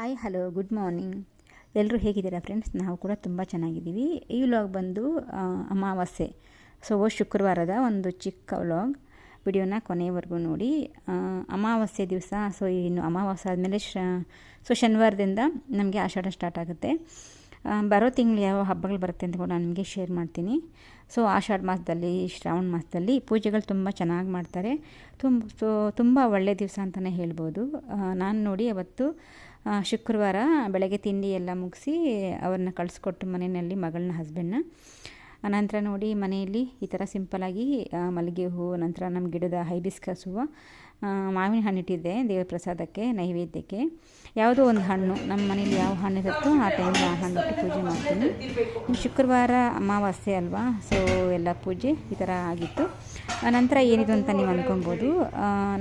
Hi hello good morning ಎಲ್ಲರೂ ಹೇಗಿದ್ದೀರಾ friends ನಾವು ಕೂಡ ತುಂಬ ಚೆನ್ನಾಗಿದ್ದೀವಿ. ಈ ವ್ಲಾಗ್ ಬಂದು ಅಮಾವಾಸ್ಯೆ. ಸೊ ಶುಕ್ರವಾರದ ಒಂದು ಚಿಕ್ಕ ವ್ಲಾಗ್ ವಿಡಿಯೋನ ಕೊನೆಯವರೆಗೂ ನೋಡಿ. ಅಮಾವಾಸ್ಯೆ ದಿವಸ ಸೊ ಇನ್ನು ಅಮಾವಾಸ್ಯೆ ಆದಮೇಲೆ ಶ ಸೊ ಶನಿವಾರದಿಂದ ನಮಗೆ ಆಷಾಢ ಸ್ಟಾರ್ಟ್ ಆಗುತ್ತೆ. ಬರೋ ತಿಂಗಳು ಯಾವ ಹಬ್ಬಗಳು ಬರುತ್ತೆ ಅಂತ ಕೂಡ ನಾನು ನಿಮಗೆ ಶೇರ್ ಮಾಡ್ತೀನಿ. ಸೊ ಆಷಾಢ ಮಾಸದಲ್ಲಿ, ಶ್ರಾವಣ ಮಾಸದಲ್ಲಿ ಪೂಜೆಗಳು ತುಂಬ ಚೆನ್ನಾಗಿ ಮಾಡ್ತಾರೆ. ತುಂಬ ಸೊ ತುಂಬ ಒಳ್ಳೆಯ ದಿವಸ ಅಂತಲೇ ಹೇಳ್ಬೋದು. ನಾನು ನೋಡಿ ಅವತ್ತು ಶುಕ್ರವಾರ ಬೆಳಗ್ಗೆ ತಿಂಡಿ ಎಲ್ಲ ಮುಗಿಸಿ ಅವ್ರನ್ನ ಕಳಿಸ್ಕೊಟ್ಟು ಮನೆಯಲ್ಲಿ ಮಗಳನ್ನ ಹಸ್ಬೆಂಡ್ನ ಆನಂತರ ನೋಡಿ ಮನೆಯಲ್ಲಿ ಈ ಥರ ಸಿಂಪಲಾಗಿ ಮಲ್ಲಿಗೆ ಹೂವು, ನಂತರ ನಮ್ಮ ಗಿಡದ ಹೈಬಿಸ್ಕಸ್ ಹೂವು ಮಾವಿನ ಹಣ್ಣು ಇಟ್ಟಿದ್ದೆ ದೇವರ ಪ್ರಸಾದಕ್ಕೆ, ನೈವೇದ್ಯಕ್ಕೆ. ಯಾವುದೋ ಒಂದು ಹಣ್ಣು, ನಮ್ಮ ಮನೇಲಿ ಯಾವ ಹಣ್ಣು ಇರುತ್ತೋ ಆ ಟೈಮಲ್ಲಿ ಆ ಹಣ್ಣು ಇಟ್ಟು ಪೂಜೆ ಮಾಡ್ತೀನಿ. ಶುಕ್ರವಾರ ಅಮಾವಾಸ್ಯೆ ಅಲ್ವಾ ಸೊ ಎಲ್ಲ ಪೂಜೆ ಈ ಥರ ಆಗಿತ್ತು. ನಂತರ ಏನಿದು ಅಂತ ನೀವು ಅಂದ್ಕೊಬೋದು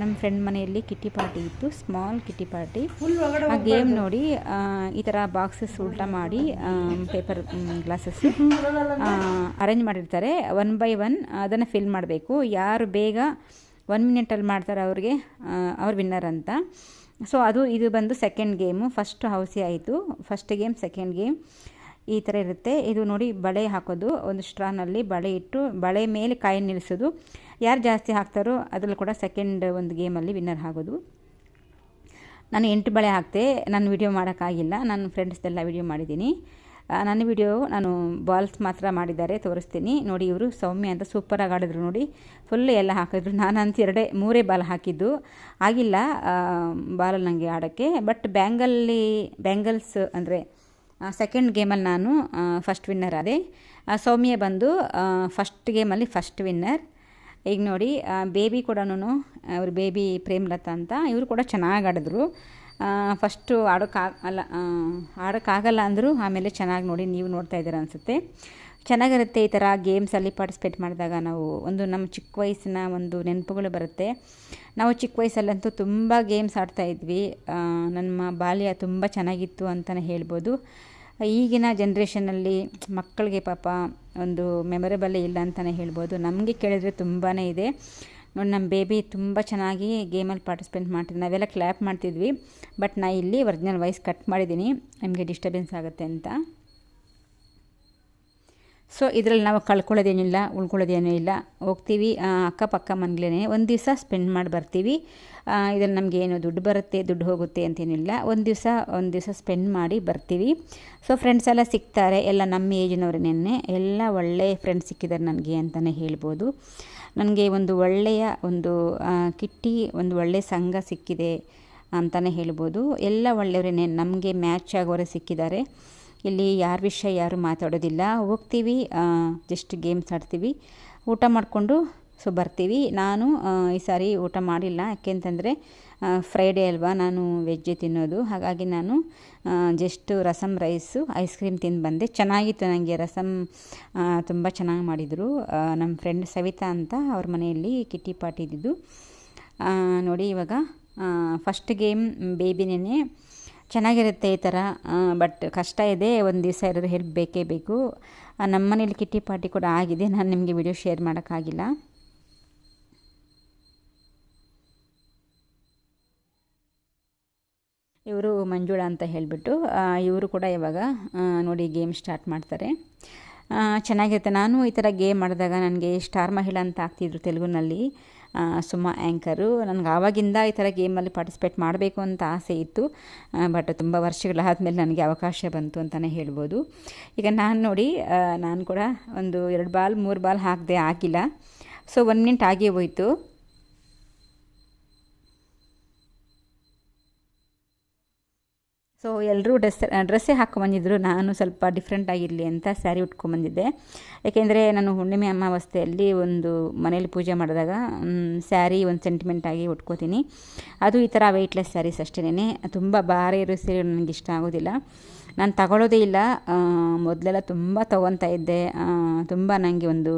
ನಮ್ಮ ಫ್ರೆಂಡ್ ಮನೆಯಲ್ಲಿ ಕಿಟ್ಟಿ ಪಾರ್ಟಿ ಇತ್ತು ಸ್ಮಾಲ್ ಕಿಟ್ಟಿ ಪಾರ್ಟಿ. ಆ ಗೇಮ್ ನೋಡಿ ಈ ಥರ ಬಾಕ್ಸಸ್ ಉಲ್ಟಾ ಮಾಡಿ ಪೇಪರ್ ಗ್ಲಾಸಸ್ ಅರೇಂಜ್ ಮಾಡಿರ್ತಾರೆ. ಒನ್ ಬೈ ಒನ್ ಅದನ್ನು ಫಿಲ್ ಮಾಡಬೇಕು. ಯಾರು ಬೇಗ ಒನ್ ಮಿನಿಟಲ್ಲಿ ಮಾಡ್ತಾರೆ ಅವ್ರಿಗೆ ಅವ್ರ ಅವ್ರು ವಿನ್ನರ್ ಅಂತ. ಸೊ ಅದು, ಇದು ಬಂದು ಸೆಕೆಂಡ್ ಗೇಮು ಫಸ್ಟ್ ಹೌಸಿ ಆಯಿತು. ಫಸ್ಟ್ ಗೇಮ್ ಸೆಕೆಂಡ್ ಗೇಮ್ ಈ ಥರ ಇರುತ್ತೆ. ಇದು ನೋಡಿ ಬಳೆ ಹಾಕೋದು. ಒಂದು ಸ್ಟ್ರಾನಲ್ಲಿ ಬಳೆ ಇಟ್ಟು ಬಳೆ ಮೇಲೆ ಕಾಯಿ ನಿಲ್ಲಿಸೋದು. ಯಾರು ಜಾಸ್ತಿ ಹಾಕ್ತಾರೋ ಅದರಲ್ಲಿ ಕೂಡ ಸೆಕೆಂಡ್ ಒಂದು ಗೇಮಲ್ಲಿ ವಿನ್ನರ್ ಆಗೋದು. ನಾನು ಎಂಟು ಬಳೆ ಹಾಕ್ತೆ. ನಾನು ವಿಡಿಯೋ ಮಾಡೋಕ್ಕಾಗಿಲ್ಲ. ನನ್ನ ಫ್ರೆಂಡ್ಸ್ದೆಲ್ಲ ವಿಡಿಯೋ ಮಾಡಿದ್ದೀನಿ. ನನ್ನ ವಿಡಿಯೋ ನಾನು ಬಾಲ್ಸ್ ಮಾತ್ರ ಮಾಡಿದ್ದಾರೆ, ತೋರಿಸ್ತೀನಿ. ನೋಡಿ ಇವರು ಸೌಮ್ಯ ಅಂತ ಸೂಪರಾಗಿ ಆಡಿದ್ರು ನೋಡಿ. ಫುಲ್ ಎಲ್ಲ ಹಾಕಿದ್ರು. ನಾನಂತ ಎರಡೇ, ಮೂರೇ ಬಾಲ್ ಹಾಕಿದ್ದು. ಆಗಿಲ್ಲ ಬಾಲಲ್ಲಿ ನನಗೆ ಆಡೋಕ್ಕೆ. ಬಟ್ ಬ್ಯಾಂಗಲ್ಲಿ ಬ್ಯಾಂಗಲ್ಸ್ ಅಂದರೆ ಸೆಕೆಂಡ್ ಗೇಮಲ್ಲಿ ನಾನು ಫಸ್ಟ್ ವಿನ್ನರ್ ಆದೆ. ಸೌಮ್ಯ ಬಂದು ಫಸ್ಟ್ ಗೇಮಲ್ಲಿ ಫಸ್ಟ್ ವಿನ್ನರ್ ಈಗ ನೋಡಿ ಬೇಬಿ ಕೂಡ ಅವ್ರ ಬೇಬಿ ಪ್ರೇಮ್ಲತಾ ಅಂತ ಇವರು ಕೂಡ ಚೆನ್ನಾಗಿ ಆಡಿದ್ರು. ಫಸ್ಟು ಆಡೋಕ್ಕಾಗಲ್ಲ ಆಡೋಕ್ಕಾಗಲ್ಲ ಅಂದರು ಆಮೇಲೆ ಚೆನ್ನಾಗಿ ನೋಡಿ ನೀವು ನೋಡ್ತಾ ಇದ್ದೀರ ಅನಿಸುತ್ತೆ. ಚೆನ್ನಾಗಿರುತ್ತೆ ಈ ಥರ ಗೇಮ್ಸಲ್ಲಿ ಪಾರ್ಟಿಸಿಪೇಟ್ ಮಾಡಿದಾಗ ನಾವು ಒಂದು ನಮ್ಮ ಚಿಕ್ಕ ವಯಸ್ಸಿನ ಒಂದು ನೆನಪುಗಳು ಬರುತ್ತೆ. ನಾವು ಚಿಕ್ಕ ವಯಸ್ಸಲ್ಲಂತೂ ತುಂಬ ಗೇಮ್ಸ್ ಆಡ್ತಾಯಿದ್ವಿ ನಮ್ಮ ಬಾಲ್ಯ ತುಂಬ ಚೆನ್ನಾಗಿತ್ತು ಅಂತಲೇ ಹೇಳ್ಬೋದು. ಈಗಿನ ಜನ್ರೇಷನಲ್ಲಿ ಮಕ್ಕಳಿಗೆ ಪಾಪ ಒಂದು ಮೆಮೊರೇಬಲ್ಲೇ ಇಲ್ಲ ಅಂತಲೇ ಹೇಳ್ಬೋದು. ನಮಗೆ ಕೇಳಿದ್ರೆ ತುಂಬಾ ಇದೆ. ನೋಡಿ, ನಮ್ಮ ಬೇಬಿ ತುಂಬ ಚೆನ್ನಾಗಿ ಗೇಮಲ್ಲಿ ಪಾರ್ಟಿಸಿಪೇಟ್ ಮಾಡ್ತಿದ್ವಿ ನಾವೆಲ್ಲ ಕ್ಲ್ಯಾಪ್ ಮಾಡ್ತಿದ್ವಿ. ಬಟ್ ನಾ ಇಲ್ಲಿ ಒರಿಜಿನಲ್ ವಾಯ್ಸ್ ಕಟ್ ಮಾಡಿದ್ದೀನಿ. ನಿಮಗೆ ಡಿಸ್ಟರ್ಬೆನ್ಸ್ ಆಗುತ್ತೆ ಅಂತ. ಸೊ ಇದರಲ್ಲಿ ನಾವು ಕಳ್ಕೊಳ್ಳೋದೇನಿಲ್ಲ ಉಳ್ಕೊಳ್ಳೋದೇನೂ ಇಲ್ಲ. ಹೋಗ್ತೀವಿ ಅಕ್ಕಪಕ್ಕ ಮನೆಗಳೇ ಒಂದು ದಿವಸ ಸ್ಪೆಂಡ್ ಮಾಡಿ ಬರ್ತೀವಿ. ಇದರಲ್ಲಿ ನಮಗೆ ಏನು ದುಡ್ಡು ಬರುತ್ತೆ, ದುಡ್ಡು ಹೋಗುತ್ತೆ ಅಂತೇನಿಲ್ಲ ಒಂದು ದಿವಸ ಒಂದು ದಿವಸ ಸ್ಪೆಂಡ್ ಮಾಡಿ ಬರ್ತೀವಿ. ಸೊ ಫ್ರೆಂಡ್ಸ್ ಎಲ್ಲ ಸಿಗ್ತಾರೆ, ಎಲ್ಲ ನಮ್ಮ ಏಜಿನವ್ರನ್ನೇ ಎಲ್ಲ ಒಳ್ಳೆಯ ಫ್ರೆಂಡ್ಸ್ ಸಿಕ್ಕಿದ್ದಾರೆ ನನಗೆ ಅಂತಲೇ ಹೇಳ್ಬೋದು. ನನಗೆ ಒಂದು ಒಳ್ಳೆಯ ಒಂದು ಕಿಟ್ಟಿ, ಒಂದು ಒಳ್ಳೆಯ ಸಂಘ ಸಿಕ್ಕಿದೆ ಅಂತಲೇ ಹೇಳ್ಬೋದು. ಎಲ್ಲ ಒಳ್ಳೆಯವರೇ ನಮಗೆ ಮ್ಯಾಚ್ ಆಗೋರೆ ಸಿಕ್ಕಿದ್ದಾರೆ. ಇಲ್ಲಿ ಯಾರ ವಿಷಯ ಯಾರು ಮಾತಾಡೋದಿಲ್ಲ. ಹೋಗ್ತೀವಿ ಜಸ್ಟ್ ಗೇಮ್ಸ್ ಆಡ್ತೀವಿ. ಊಟ ಮಾಡಿಕೊಂಡು ಸೊ ಬರ್ತೀವಿ. ನಾನು ಈ ಸಾರಿ ಊಟ ಮಾಡಿಲ್ಲ. ಯಾಕೆಂತಂದರೆ ಫ್ರೈಡೇ ಅಲ್ವಾ, ನಾನು ವೆಜ್ ತಿನ್ನೋದು. ಹಾಗಾಗಿ ನಾನು just rasam rice ice cream ತಿಂದು ಬಂದೆ. ಚೆನ್ನಾಗಿತ್ತು ನನಗೆ ರಸಮ್ ತುಂಬ ಚೆನ್ನಾಗಿ ಮಾಡಿದರು. ನಮ್ಮ ಫ್ರೆಂಡ್ ಸವಿತಾ ಅಂತ ಅವ್ರ ಮನೆಯಲ್ಲಿ ಕಿಟ್ಟಿ ಪಾರ್ಟಿ ನೋಡಿ ಇವಾಗ ಫಸ್ಟ್ ಗೇಮ್ ಬೇಬಿನೇ ಚೆನ್ನಾಗಿರುತ್ತೆ ಈ ಥರ ಬಟ್ ಕಷ್ಟ ಇದೆ, ಒಂದು ದಿವಸ ಇರೋದು ಹೆಲ್ಪ್ ಬೇಕೇ ಬೇಕು. ನಮ್ಮ ಮನೇಲಿ ಕಿಟ್ಟಿ ಪಾರ್ಟಿ ಕೂಡ ಆಗಿದೆ, ನಾನು ನಿಮಗೆ ವಿಡಿಯೋ ಶೇರ್ ಮಾಡೋಕ್ಕಾಗಿಲ್ಲ. ಇವರು ಮಂಜುಳಾ ಅಂತ ಹೇಳಿಬಿಟ್ಟು ಇವರು ಕೂಡ ಇವಾಗ ನೋಡಿ ಗೇಮ್ ಸ್ಟಾರ್ಟ್ ಮಾಡ್ತಾರೆ. ಚೆನ್ನಾಗಿರುತ್ತೆ. ನಾನು ಈ ಥರ ಗೇಮ್ ಮಾಡಿದಾಗ ನನಗೆ ಸ್ಟಾರ್ ಮಹಿಳಾ ಅಂತ ಆಗ್ತಿದ್ರು ತೆಲುಗುನಲ್ಲಿ. ಸುಮಾ ಆ್ಯಂಕರು ನನಗೆ ಆವಾಗಿಂದ ಈ ಥರ ಗೇಮಲ್ಲಿ ಪಾರ್ಟಿಸಿಪೇಟ್ ಮಾಡಬೇಕು ಅಂತ ಆಸೆ ಇತ್ತು. ಬಟ್ ತುಂಬ ವರ್ಷಗಳಾದಮೇಲೆ ನನಗೆ ಅವಕಾಶ ಬಂತು ಅಂತಲೇ ಹೇಳ್ಬೋದು. ಈಗ ನಾನು ನೋಡಿ ನಾನು ಕೂಡ ಒಂದು ಎರಡು ಬಾಲ್, ಮೂರು ಬಾಲ್ ಹಾಕಿದೆ ಆಗಿಲ್ಲ. ಸೊ, ಒನ್ ಮಿನಿಟ್ ಆಗೇ ಹೋಯಿತು. ಸೊ ಎಲ್ಲರೂ ಡ್ರೆಸ್ ಡ್ರೆಸ್ಸೇ ಹಾಕ್ಕೊಂಬಂದಿದ್ರು ನಾನು ಸ್ವಲ್ಪ ಡಿಫ್ರೆಂಟ್ ಆಗಿರಲಿ ಅಂತ ಸ್ಯಾರಿ ಉಟ್ಕೊಂಬಂದಿದ್ದೆ. ಯಾಕೆಂದರೆ ನಾನು ಹುಣ್ಣಿಮೆ ಅಮಾವಾಸ್ಯೆಯಲ್ಲಿ ಒಂದು ಮನೇಲಿ ಪೂಜೆ ಮಾಡಿದಾಗ ಸ್ಯಾರಿ ಒಂದು ಸೆಂಟಿಮೆಂಟ್ ಆಗಿ ಉಟ್ಕೋತೀನಿ. ಅದು ಈ ಥರ ವೆಯ್ಟ್ಲೆಸ್ ಸ್ಯಾರೀಸ್ ಅಷ್ಟೇನೆ ತುಂಬ ಭಾರ ಇರೋ ಸೀರೆ ನನಗೆ ಇಷ್ಟ ಆಗೋದಿಲ್ಲ. ನಾನು ತಗೊಳ್ಳೋದೇ ಇಲ್ಲ. ಮೊದಲೆಲ್ಲ ತುಂಬ ತೊಗೊತಾ ಇದ್ದೆ. ತುಂಬ ನನಗೆ ಒಂದು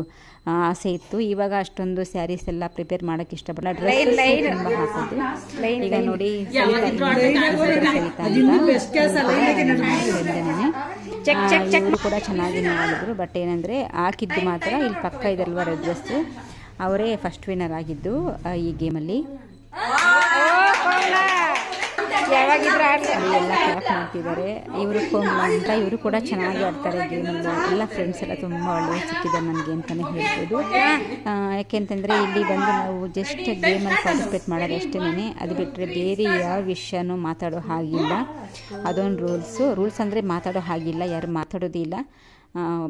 ಆಸೆ ಇತ್ತು. ಇವಾಗ ಅಷ್ಟೊಂದು ಸ್ಯಾರೀಸ್ ಎಲ್ಲ ಪ್ರಿಪೇರ್ ಮಾಡೋಕ್ಕೆ ಇಷ್ಟಪಡಲ್ಲ. ಡ್ರೆಸ್ ತುಂಬ ಹಾಕೋದು ಈಗ ನೋಡಿ ಚೆಕ್ ಚೆಕ್ ಚೆಕ್ ಕೂಡ ಚೆನ್ನಾಗಿ ಮಾಡಿದ್ರು. ಬಟ್ ಏನಂದರೆ ಹಾಕಿದ್ದು ಮಾತ್ರ ಇಲ್ಲಿ ಪಕ್ಕ ಇದಲ್ವ ರೆಡ್ ಡ್ರೆಸ್ಸು ಅವರೇ ಫಸ್ಟ್ ವಿನ್ನರ್ ಆಗಿದ್ದು ಈ ಗೇಮಲ್ಲಿ ಯಾವಾಗಿದ್ರು ಆಡ್ತಾರೆ ಮಾಡ್ತಿದ್ದಾರೆ. ಇವರು ಅಂತ ಇವರು ಕೂಡ ಚೆನ್ನಾಗಿ ಆಡ್ತಾರೆ ಗೇಮ್ ಎಲ್ಲ ಫ್ರೆಂಡ್ಸ್ ಎಲ್ಲ ತುಂಬ ಒಳ್ಳೆಯ ಸಿಕ್ಕಿದ್ದಾರೆ ನನಗೆ ಅಂತಲೇ ಹೇಳ್ಬೋದು. ಯಾಕೆಂತಂದರೆ ಇಲ್ಲಿ ಬಂದು ನಾವು ಜಸ್ಟ್ ಗೇಮಲ್ಲಿ ಪಾರ್ಟಿಸಿಪೇಟ್ ಮಾಡೋದು ಅದು ಬಿಟ್ಟರೆ ಬೇರೆ ಯಾವ ವಿಷಯನೂ ಮಾತಾಡೋ ಹಾಗಿಲ್ಲ. ಅದೊಂದು ರೂಲ್ಸು ರೂಲ್ಸ್ ಅಂದರೆ ಮಾತಾಡೋ ಹಾಗಿಲ್ಲ. ಯಾರು ಮಾತಾಡೋದಿಲ್ಲ.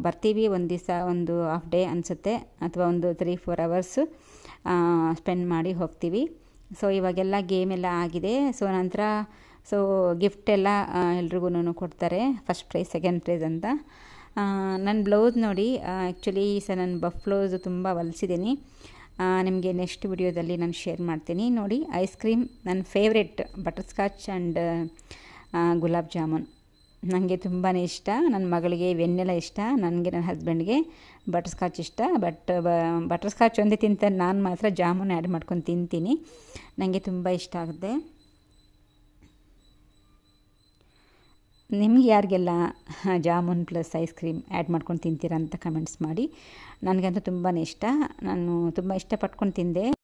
ಬರ್ತೀವಿ ಒಂದು ದಿವಸ, ಒಂದು ಹಾಫ್ ಡೇ ಅನಿಸುತ್ತೆ. ಅಥವಾ ಒಂದು ತ್ರೀ ಫೋರ್ ಅವರ್ಸು ಸ್ಪೆಂಡ್ ಮಾಡಿ ಹೋಗ್ತೀವಿ. ಸೊ ಇವಾಗೆಲ್ಲ ಗೇಮ್ ಎಲ್ಲ ಆಗಿದೆ. ಸೊ ನಂತರ ಸೊ ಗಿಫ್ಟ್ ಎಲ್ಲ ಎಲ್ರಿಗೂ ಕೊಡ್ತಾರೆ. ಫಸ್ಟ್ ಪ್ರೈಸ್ ಸೆಕೆಂಡ್ ಪ್ರೈಸ್ ಅಂತ. ನನ್ನ ಬ್ಲೌಸ್ ನೋಡಿ ಆ್ಯಕ್ಚುಲಿ ಸಹ ನಾನು ಬಫ್ ಬ್ಲೌಸು ತುಂಬ ಹೊಲಿಸಿದ್ದೀನಿ. ನಿಮಗೆ ನೆಕ್ಸ್ಟ್ ವಿಡಿಯೋದಲ್ಲಿ ನಾನು ಶೇರ್ ಮಾಡ್ತೀನಿ. ನೋಡಿ ಐಸ್ ಕ್ರೀಮ್ ನನ್ನ favourite butterscotch and gulab jamun ನನಗೆ ತುಂಬಾ ಇಷ್ಟ. ನನ್ನ ಮಗಳಿಗೆ ವೆನ್ನೆಲ್ಲ ಇಷ್ಟ. ನನಗೆ ನನ್ನ ಹಸ್ಬೆಂಡ್ಗೆ ಬಟರ್ ಸ್ಕಾಚ್ ಇಷ್ಟ. ಬಟ್ ಬಟರ್ ಸ್ಕಾಚ್ ಒಂದೇ ತಿಂತ ನಾನು ಮಾತ್ರ ಜಾಮೂನ್ ಆ್ಯಡ್ ಮಾಡ್ಕೊಂಡು ತಿಂತೀನಿ. ನನಗೆ ತುಂಬ ಇಷ್ಟ ಆಗುತ್ತೆ. ನಿಮ್ಗೆ ಯಾರಿಗೆಲ್ಲ jamun plus ice cream add ಮಾಡ್ಕೊಂಡು ತಿಂತೀರಾ ಅಂತ ಕಮೆಂಟ್ಸ್ ಮಾಡಿ. ನನಗಂತೂ ತುಂಬಾ ಇಷ್ಟ. ನಾನು ತುಂಬ ಇಷ್ಟಪಟ್ಕೊಂಡು ತಿಂದೆ.